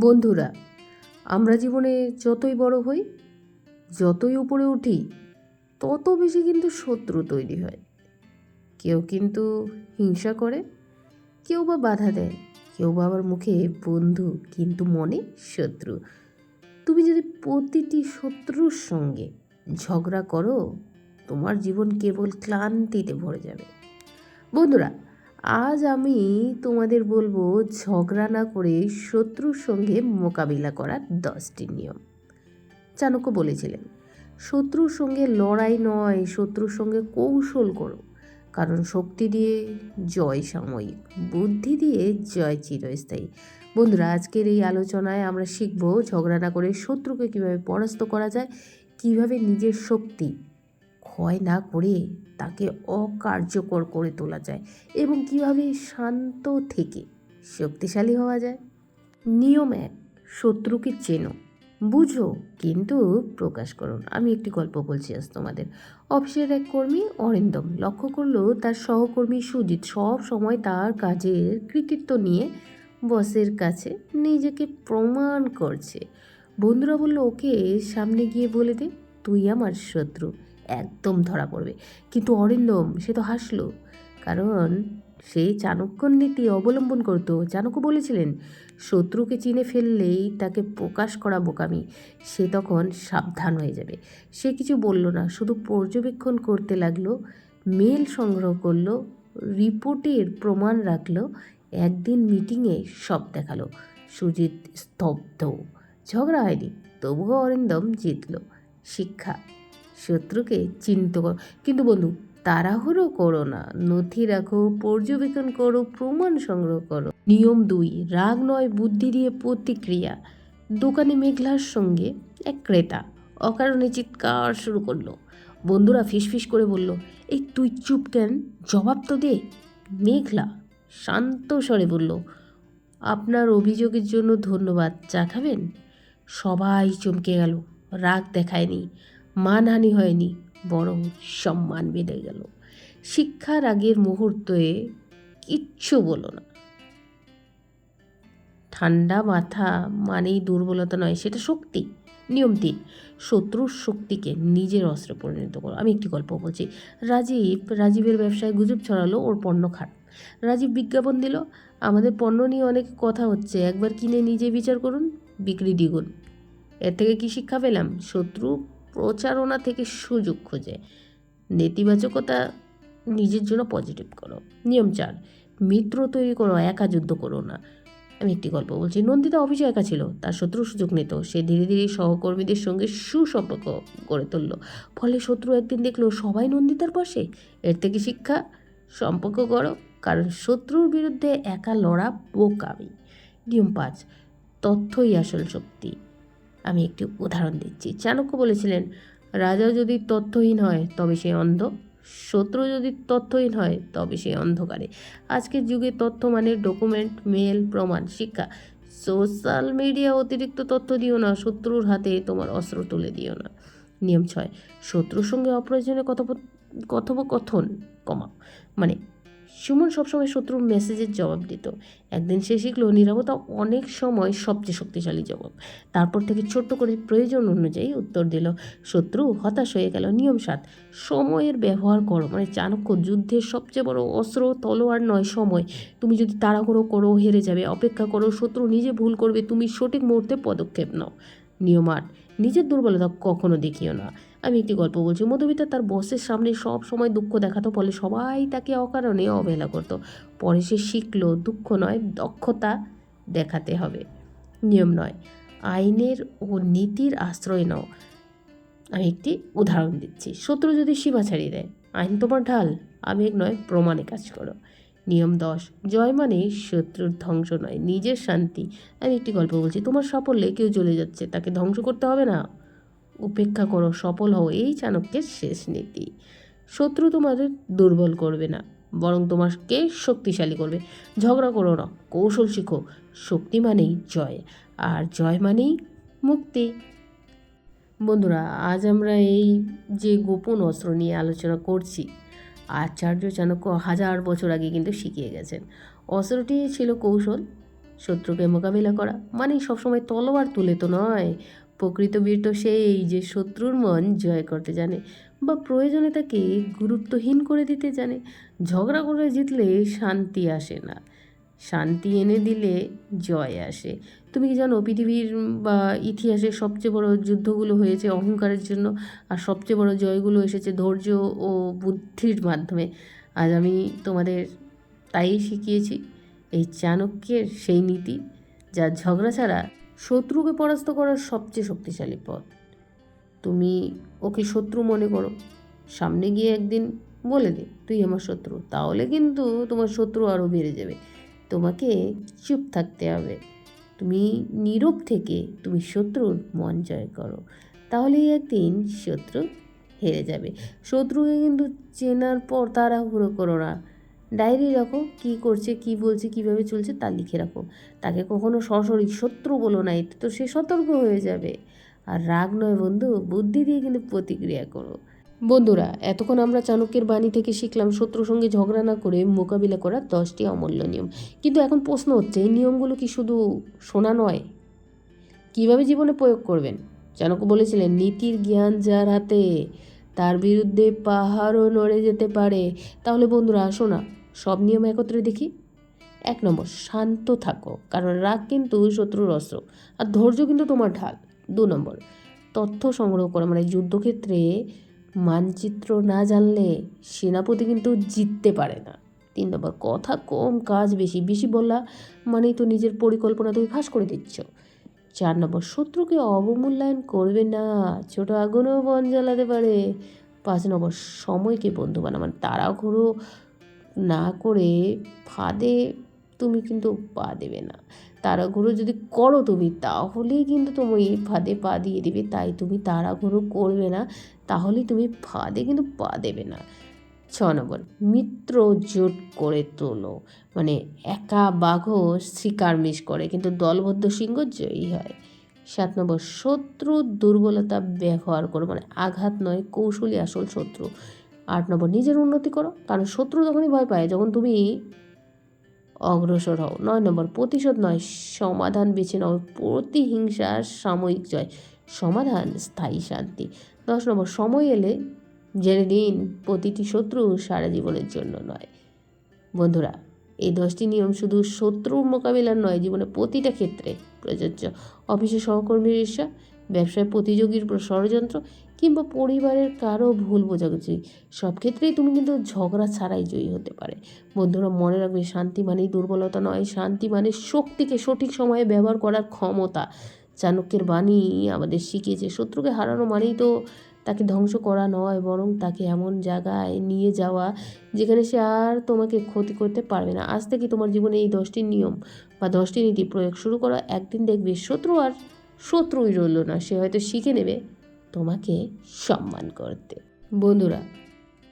বন্ধুরা, আমরা জীবনে যতই বড় হই, যতই উপরে উঠি, তত বেশি কিন্তু শত্রু তৈরি হয়। কেউ কিন্তু হিংসা করে, কেউ বা বাধা দেয়, কেউ বা আবার মুখে বন্ধু কিন্তু মনে শত্রু। তুমি যদি প্রতিটি শত্রুর সঙ্গে ঝগড়া করো, তোমার জীবন কেবল ক্লান্তিতে ভরে যাবে। বন্ধুরা আজ আমি তোমাদের বলব ঝগড়া না করে শত্রুর সঙ্গে মোকাবিলা করার দশটি নিয়ম। চাণক্য বলেছিলেন, শত্রুর সঙ্গে লড়াই নয়, শত্রুর সঙ্গে কৌশল করো। কারণ শক্তি দিয়ে জয় সাময়িক, বুদ্ধি দিয়ে জয় চিরস্থায়ী। বন্ধুরা, আজকের এই আলোচনায় আমরা শিখব ঝগড়া না করে শত্রুকে কীভাবে পরাস্ত করা যায়, কীভাবে নিজের শক্তি ক্ষয় না করে তাকে অকার্যকর করে তোলা যায় এবং কীভাবে শান্ত থেকে শক্তিশালী হওয়া যায়? নিয়ম এক, শত্রুকে চেনো। বুঝো, কিন্তু প্রকাশ করুন আমি একটি গল্প বলছি আজ তোমাদের। অফিসের এক কর্মী, অরিন্দম, লক্ষ্য করল তার সহকর্মী সুজিত সব সময় তার কাজের কৃতিত্ব নিয়ে বসের কাছে নিজেকে প্রমাণ করছে। বন্ধুরা বলল, ওকে সামনে গিয়ে বলে দে, তুই আমার শত্রু। একদম ধরা পড়বে। কিন্তু অরিন্দম, সে তো হাসলো। কারণ সে চাণক্যর নীতি অবলম্বন করতো। চাণক্য বলেছিলেন, শত্রুকে চিনে ফেললেই তাকে প্রকাশ করা বোকামি। সে তখন সাবধান হয়ে যাবে। সে কিছু বলল না, শুধু পর্যবেক্ষণ করতে লাগল, মেল সংগ্রহ করল, রিপোর্টের প্রমাণ রাখল, একদিন মিটিংয়ে সব দেখাল। সুজিত স্তব্ধ। ঝগড়া হয়নি, তবুও অরিন্দম জিতল। শিক্ষা শত্রুকে চিহ্নিত করো। কিন্তু বন্ধু, তাড়াহুড়ো করো না। নথি রাখো, পর্যবেক্ষণ করো, প্রমাণ সংগ্রহ করো। নিয়ম দুই, রাগ নয়, বুদ্ধি দিয়ে প্রতিক্রিয়া। দোকানে মেঘলার সঙ্গে এক ক্রেতা অকারণে চিৎকার শুরু করল। বন্ধুরা ফিসফিস করে বলল, এই তুই চুপ কেন? জবাব তো দে। মেঘলা শান্ত স্বরে বলল, আপনার অভিযোগের জন্য ধন্যবাদ। চা খাবেন? সবাই চমকে গেল। রাগ দেখায়নি। মানহানি হয়নি, বরং সম্মান বেড়ে গেল। শিক্ষার আগের মুহূর্তে কিচ্ছু বলো না। ঠান্ডা মাথা মানেই দুর্বলতা নয়, সেটা শক্তি, নিয়ম তিন। শত্রুর শক্তিকে নিজের অস্ত্রে পরিণত করো। আমি একটি গল্প বলছি। রাজীব, রাজীবের ব্যবসায় গুজব ছড়ালো, ওর পণ্য খারাপ। রাজীব বিজ্ঞাপন দিল, আমাদের পণ্য নিয়ে অনেক কথা হচ্ছে, একবার কিনে নিজে বিচার করুন, বিক্রি দ্বিগুণ। এর থেকে কি শিক্ষা পেলাম? শত্রু প্রচারণা থেকে সুযোগ খোঁজে। নেতিবাচকতা নিজের জন্য পজিটিভ করো। নিয়ম চার, মিত্র তৈরি করো, একা যুদ্ধ করো না। আমি একটি গল্প বলছি। নন্দিতা অফিসে একা ছিল, তার শত্রু সুযোগ নিত। সে ধীরে ধীরে সহকর্মীদের সঙ্গে সুসম্পর্ক গড়ে তুলল। ফলে শত্রু একদিন দেখল, সবাই নন্দিতার পাশে। এর থেকে শিক্ষা, সম্পর্ক করো কারণ শত্রুর বিরুদ্ধে একা লড়া বোকামি। নিয়ম পাঁচ, তথ্যই আসল শক্তি। আমি একটি উদাহরণ দিচ্ছি। চাণক্য বলেছিলেন রাজা যদি তথ্যহীন হয়, তবে সে অন্ধ। শত্রু যদি তথ্যহীন হয়, তবে সে অন্ধকারে। আজকের যুগে তথ্য মানে ডকুমেন্ট, মেল, প্রমাণ, শিক্ষা। সোশ্যাল মিডিয়া অতিরিক্ত তথ্য দিও না, শত্রুর হাতে তোমার অস্ত্র তুলে দিও না। নিয়ম ছয়, শত্রুর সঙ্গে অপ্রয়োজনে কথোপ, কথোপকথন কমা মানে সুমন সবসময় শত্রুর মেসেজের জবাব দিত। একদিন সে শিখলো নিরাপত্তা অনেক সময় সবচেয়ে শক্তিশালী জবাব। তারপর থেকে ছোট্ট করে প্রয়োজন অনুযায়ী উত্তর দিল, শত্রু হতাশ হয়ে গেল, নিয়ম সাত। সময়ের ব্যবহার করো মানে চাণক্য যুদ্ধের সবচেয়ে বড় অস্ত্র, তলোয়ার নয়, সময়। তুমি যদি তাড়াহুড়ো করো, হেরে যাবে। অপেক্ষা করো, শত্রু নিজে ভুল করবে, তুমি সঠিক মুহূর্তে পদক্ষেপ নাও। নিয়ম আট। নিজের দুর্বলতা কখনো দেখিও না। আমি একটি গল্প বলছি। মধুমিতা তার বসের সামনে সব সময় দুঃখ দেখাতো, ফলে সবাই তাকে অকারণে অবহেলা করতো। পরে সে শিখলো, দুঃখ নয়, দক্ষতা দেখাতে হবে। নিয়ম নয়, আইনের ও নীতির আশ্রয় নাও। আমি একটি উদাহরণ দিচ্ছি। শত্রু যদি সীমা ছাড়িয়ে দেয়, আইন তোমার ঢাল, আবেগ নয়, প্রমাণে কাজ করো। নিয়ম দশ, জয় মানে শত্রুর ধ্বংস নয়, নিজের শান্তি। আমি একটি গল্প বলছি, তোমার সাফল্যে কেউ জ্বলে যাচ্ছে, তাকে ধ্বংস করতে হবে না। উপেক্ষা করো, সফল হও, এই চাণক্যের শেষ নীতি। শত্রু তোমাদের দুর্বল করবে না, বরং তোমাকে শক্তিশালী করবে। ঝগড়া করো না, কৌশল শিখো, শক্তি মানেই জয়, আর জয় মানেই মুক্তি। বন্ধুরা, আজ আমরা এই যে গোপন অস্ত্র নিয়ে আলোচনা করছি, আচার্য চাণক্য হাজার বছর আগে কিন্তু শিখিয়ে গেছেন। অস্ত্রটি ছিল কৌশল, শত্রুকে মোকাবিলা করা মানে সবসময় তলোয়ার তুলে তো নয় প্রকৃত বীর তো সেই যে শত্রুর মন জয় করতে জানে বা প্রয়োজনে তাকে গুরুত্বহীন করে দিতে জানে। ঝগড়া করে জিতলে শান্তি আসে না। শান্তি এনে দিলে জয় আসে। তুমি কি জানো, পৃথিবীর বা ইতিহাসের সবচেয়ে বড় যুদ্ধগুলো হয়েছে অহংকারের জন্য আর সবচেয়ে বড় জয়গুলো এসেছে ধৈর্য ও বুদ্ধির মাধ্যমে। আজ আমি তোমাদের তাই শিখিয়েছি, এই চাণক্যের সেই নীতি, যা ঝগড়া ছাড়া শত্রুকে পরাস্ত করার সবচেয়ে শক্তিশালী পথ। তুমি ওকে শত্রু মনে করো। সামনে গিয়ে একদিন বলে দে, তুই আমার শত্রু। তাহলে কিন্তু তোমার শত্রু আরও বেড়ে যাবে। তোমাকে চুপ থাকতে হবে। তুমি নীরব থেকে তুমি শত্রুর মন জয় করো। তাহলেই একদিন শত্রু হেরে যাবে। শত্রুকে কিন্তু চেনার পর তাড়াহুড়ো করো না। ডায়েরি রাখো, কি করছে, কি বলছে, কীভাবে চলছে তা লিখে রাখো। তাকে কখনো সরাসরি শত্রু বলো না, এতে তো সে সতর্ক হয়ে যাবে। আর রাগ নয় বন্ধু, বুদ্ধি দিয়ে কিন্তু প্রতিক্রিয়া করো। বন্ধুরা, এতক্ষণ আমরা চাণক্যের বাণী থেকে শিখলাম শত্রুর সঙ্গে ঝগড়া না করে মোকাবিলা করার দশটি অমূল্য নিয়ম। কিন্তু এখন প্রশ্ন হচ্ছে, এই নিয়মগুলো কি শুধু শোনা নয়? কীভাবে জীবনে প্রয়োগ করবেন? চাণক্য বলেছিলেন, নীতির জ্ঞান যার হাতে, তার বিরুদ্ধে পাহাড়ও নড়ে যেতে পারে। তাহলে বন্ধুরা আসো না সব নিয়ম একত্রে দেখি। এক নম্বর, শান্ত থাকো, কারণ রাগ কিন্তু শত্রুর অস্ত্র, আর ধৈর্য কিন্তু তোমার ঢাল। দু নম্বর, তথ্য সংগ্রহ করা মানে যুদ্ধক্ষেত্রে মানচিত্র না জানলে সেনাপতি কিন্তু জিততে পারে না। তিন নম্বর, কথা কম, কাজ বেশি বেশি বললা মানেই তো নিজের পরিকল্পনা তুমি ফাঁস করে দিচ্ছ। চার নম্বর, শত্রুকে অবমূল্যায়ন করবে না, ছোট আগুনও বন জ্বালাতে পারে। পাঁচ নম্বর, সময়কে বন্ধু বানা মানে তাড়াহুড়ো না করে ফাঁদে তুমি কিন্তু পা দেবে না। তাড়াহুড়ো যদি করো তুমি, তাহলেই কিন্তু তুমি এই ফাঁদে পা দিয়ে দেবে। তাই তুমি তাড়াহুড়ো করবে না, তাহলেই তুমি ফাঁদে কিন্তু পা দেবে না। ছ নম্বর, মিত্র জোট করে তোলো। মানে একা বাঘও শিকার মিস করে, কিন্তু দলবদ্ধ সিংহ জয়ী হয়। সাত নম্বর, শত্রু দুর্বলতা ব্যবহার করো। মানে আঘাত নয় কৌশলী আসল শত্রু। আট নম্বর, নিজের উন্নতি করো। কারণ শত্রু তখনই ভয় পায় যখন তুমি অগ্রসর হও। নয় নম্বর, প্রতিশোধ নয়, সমাধান বেছে নাও। প্রতিহিংসা সাময়িক জয়, সমাধান, স্থায়ী শান্তি। দশ নম্বর, সময় এলে জেনে দিন প্রতিটি শত্রু সারা জীবনের জন্য নয়। বন্ধুরা, এই দশটি নিয়ম শুধু শত্রুর মোকাবিলার নয় জীবনে প্রতিটা ক্ষেত্রে প্রযোজ্য। অফিসে সহকর্মীর ঈর্ষা, ব্যবসায় প্রতিযোগীর ষড়যন্ত্র কিংবা পরিবারের কারও ভুল বোঝাবুঝি, সব ক্ষেত্রেই তুমি কিন্তু ঝগড়া ছাড়াই জয়ী হতে পারে। বন্ধুরা, মনে রাখবে, শান্তি মানেই দুর্বলতা নয়, শান্তি মানে শক্তিকে সঠিক সময়ে ব্যবহার করার ক্ষমতা। চাণক্যের বাণী আমাদের শিখিয়েছে, শত্রুকে হারানো মানেই তো তাকে ধ্বংস করা নয়, বরং তাকে এমন জায়গায় নিয়ে যাওয়া যেখানে সে আর তোমাকে ক্ষতি করতে পারবে না। আজ থেকে তোমার জীবনে এই দশটি নিয়ম বা দশটি নীতি প্রয়োগ শুরু করা। একদিন দেখবে শত্রু আর শত্রুই রইল না, সে হয়তো শিখে নেবে। তোমাকে সম্মান করতে। বন্ধুরা,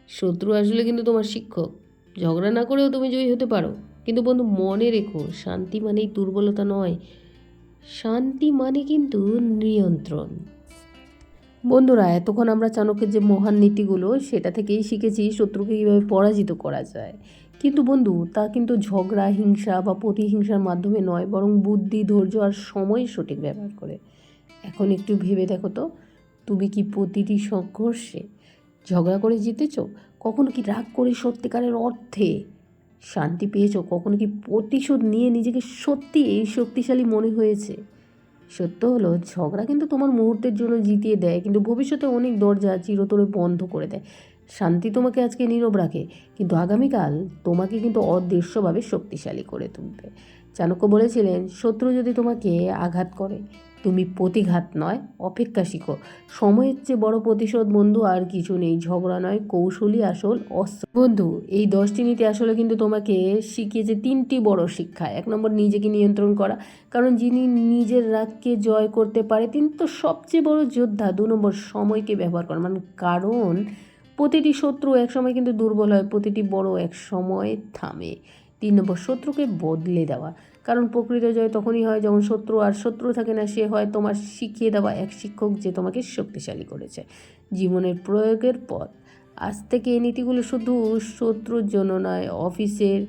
শত্রু আসলে কিন্তু তোমার শিক্ষক। ঝগড়া না করেও তুমি জয়ী হতে পারো। কিন্তু বন্ধু, মনে রেখো, শান্তি মানেই দুর্বলতা নয়। শান্তি মানে কিন্তু নিয়ন্ত্রণ। বন্ধুরা, এতক্ষণ আমরা চাণক্যের যে মহান নীতিগুলো, সেটা থেকেই শিখেছি শত্রুকে কীভাবে পরাজিত করা যায়। কিন্তু বন্ধু, তা কিন্তু ঝগড়া, হিংসা বা প্রতিহিংসার মাধ্যমে নয়, বরং বুদ্ধি, ধৈর্য আর সময় সঠিক ব্যবহার করে। এখন একটু ভেবে দেখো তো। তুমি কি প্রতিটি সংঘর্ষে ঝগড়া করে জিতেছ? কখনো কি রাগ করে সত্যিকারের অর্থে শান্তি পেয়েছ? কখনো কি প্রতিশোধ নিয়ে নিজেকে সত্যি এই শক্তিশালী মনে হয়েছে? সত্য হলো, ঝগড়া কিন্তু তোমার মুহূর্তের জন্য জিতিয়ে দেয়, কিন্তু ভবিষ্যতে অনেক দরজা চিরতরে বন্ধ করে দেয়। শান্তি তোমাকে আজকে নীরব রাখে, কিন্তু আগামীকাল তোমাকে কিন্তু অদৃশ্যভাবে শক্তিশালী করে তুলবে। চাণক্য বলেছিলেন, শত্রু যদি তোমাকে আঘাত করে তুমি প্রতিঘাত নয়, অপেক্ষা শিখো। সময়ের চেয়ে বড় প্রতিশোধ, বন্ধু, আর কিছু নেই। ঝগড়া নয় কৌশলী আসল অস্ত্র। বন্ধু, এই দশটি নীতি আসলে কিন্তু তোমাকে শিখিয়েছে তিনটি বড় শিক্ষা। এক নম্বর, নিজেকে নিয়ন্ত্রণ করা। কারণ যিনি নিজের রাগকে জয় করতে পারে, তিনি তো সবচেয়ে বড় যোদ্ধা। দু নম্বর, সময়কে ব্যবহার করা। মানে কারণ, প্রতিটি শত্রু এক সময় কিন্তু দুর্বল হয়, প্রতিটি বড় এক সময় থামে। তিন নম্বর, শত্রুকে বদলে দেওয়া। কারণ প্রকৃত জয় তখনই হয় যখন শত্রু আর শত্রু থাকে না, সে হয় তোমার শিখিয়ে দেওয়া এক শিক্ষক যে তোমাকে শক্তিশালী করেছে। জীবনের প্রয়োগের পথ। আজ থেকে এই নীতিগুলো শুধু শত্রুর জন্য নয়, অফিসের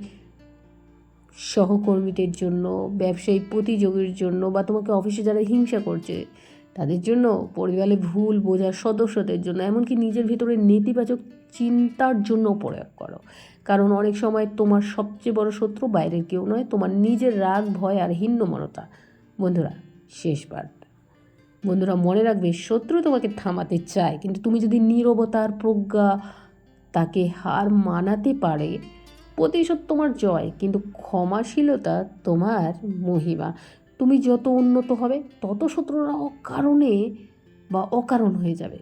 সহকর্মীদের জন্য, ব্যবসায়ী প্রতিযোগীর জন্য বা তোমাকে অফিসে যারা হিংসা করছে তাদের জন্য পরিবারে ভুল বোঝার সদস্যদের জন্য, এমনকি নিজের ভিতরে নেতিবাচক চিন্তার জন্য প্রয়োগ করো। কারণ অনেক সময় তোমার সবচেয়ে বড় শত্রু বাইরের কেউ নয়, তোমার নিজের রাগ, ভয় আর হিন্নমনতা বন্ধুরা শেষ বার্তা বন্ধুরা, মনে রাখবে, শত্রু তোমাকে থামাতে চায়, কিন্তু তুমি যদি নীরবতার প্রজ্ঞা তাকে হার মানাতে পারে, প্রতিশোধ তোমার জয়, কিন্তু ক্ষমাশীলতা তোমার মহিমা। তুমি যত উন্নত হবে, তত শত্রুরা অকারণে বা অকারণ হয়ে যাবে।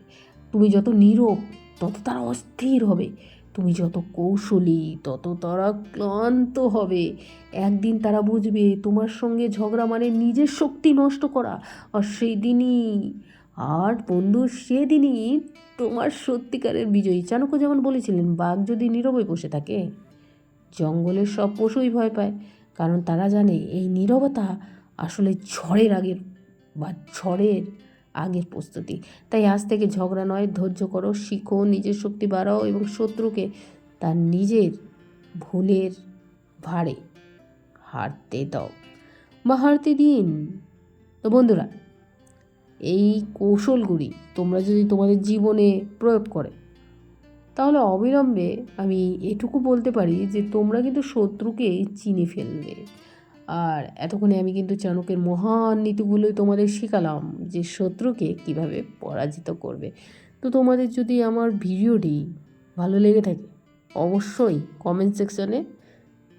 তুমি যত নীরব, তত তারা অস্থির হবে। তুমি যত কৌশলী, তত তারা ক্লান্ত হবে। একদিন তারা বুঝবে তোমার সঙ্গে ঝগড়া মানে নিজের শক্তি নষ্ট করা, আর সেই দিনই আর বন্ধু, সেদিনই তোমার সত্যিকারের বিজয়ী। চাণক্য যেমন বলেছিলেন, বাঘ যদি নীরবে বসে থাকে, জঙ্গলের সব পশুই ভয় পায়, কারণ তারা জানে এই নীরবতা আসলে ঝড়ের আগের বা ঝড়ের আগের প্রস্তুতি। তাই আজ থেকে ঝগড়া নয়, ধৈর্য করো, শিখো, নিজের শক্তি বাড়াও এবং শত্রুকে তার নিজের ভুলের ভারে হারতে দাও। বা হারতে দিন। তো বন্ধুরা, এই কৌশলগুলি তোমরা যদি তোমাদের জীবনে প্রয়োগ করে, তাহলে অবিলম্বে আমি এটুকু বলতে পারি যে তোমরা কিন্তু শত্রুকে চিনে ফেলবে। আর এতক্ষণে আমি কিন্তু চাণকের মহান নীতিগুলোই তোমাদের শেখালাম যে শত্রুকে কীভাবে পরাজিত করবে। তো তোমাদের যদি আমার ভিডিওটি ভালো লেগে থাকে, অবশ্যই কমেন্ট সেকশনে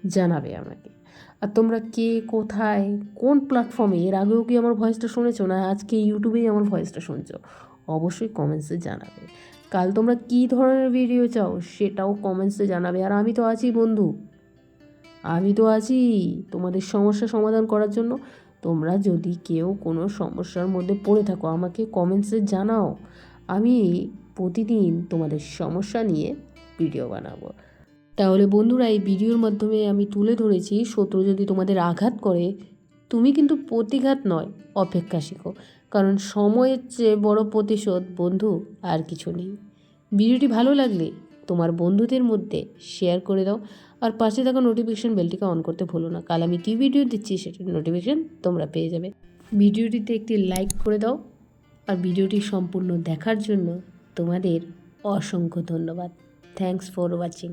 জানাবে আমাকে। আর তোমরা কে কোথায়, কোন প্ল্যাটফর্মে এর আগেও কি আমার ভয়েসটা শুনেছো না আজকে ইউটিউবেই আমার ভয়েসটা শুনছো? অবশ্যই কমেন্টসে জানাবে। কাল তোমরা কী ধরনের ভিডিও চাও সেটাও কমেন্টসে জানাবে। আর আমি তো আছি বন্ধু আমি তো আছি তোমাদের সমস্যা সমাধান করার জন্য। তোমরা যদি কেউ কোনো সমস্যার মধ্যে পড়ে থাকো, আমাকে কমেন্টসে জানাও। আমি প্রতিদিন তোমাদের সমস্যা নিয়ে ভিডিও বানাবো। তাহলে বন্ধুরা, এই ভিডিওর মাধ্যমে আমি তুলে ধরেছি, শত্রু যদি তোমাদের আঘাত করে, তুমি কিন্তু প্রতিঘাত নয়, অপেক্ষা শিখো। কারণ সময়ের চেয়ে বড় প্রতিশোধ বন্ধু আর কিছু নেই। ভিডিওটি ভালো লাগলে তোমার বন্ধুদের মধ্যে শেয়ার করে দাও। আর পাশে থাকা নোটিফিকেশন বেলটিকে অন করতে ভুলো না। কাল আমি কী ভিডিও দিচ্ছি সেটার নোটিফিকেশান তোমরা পেয়ে যাবে। ভিডিওটিতে একটি লাইক করে দাও আর ভিডিওটি সম্পূর্ণ দেখার জন্য তোমাদের অসংখ্য ধন্যবাদ। Thanks for watching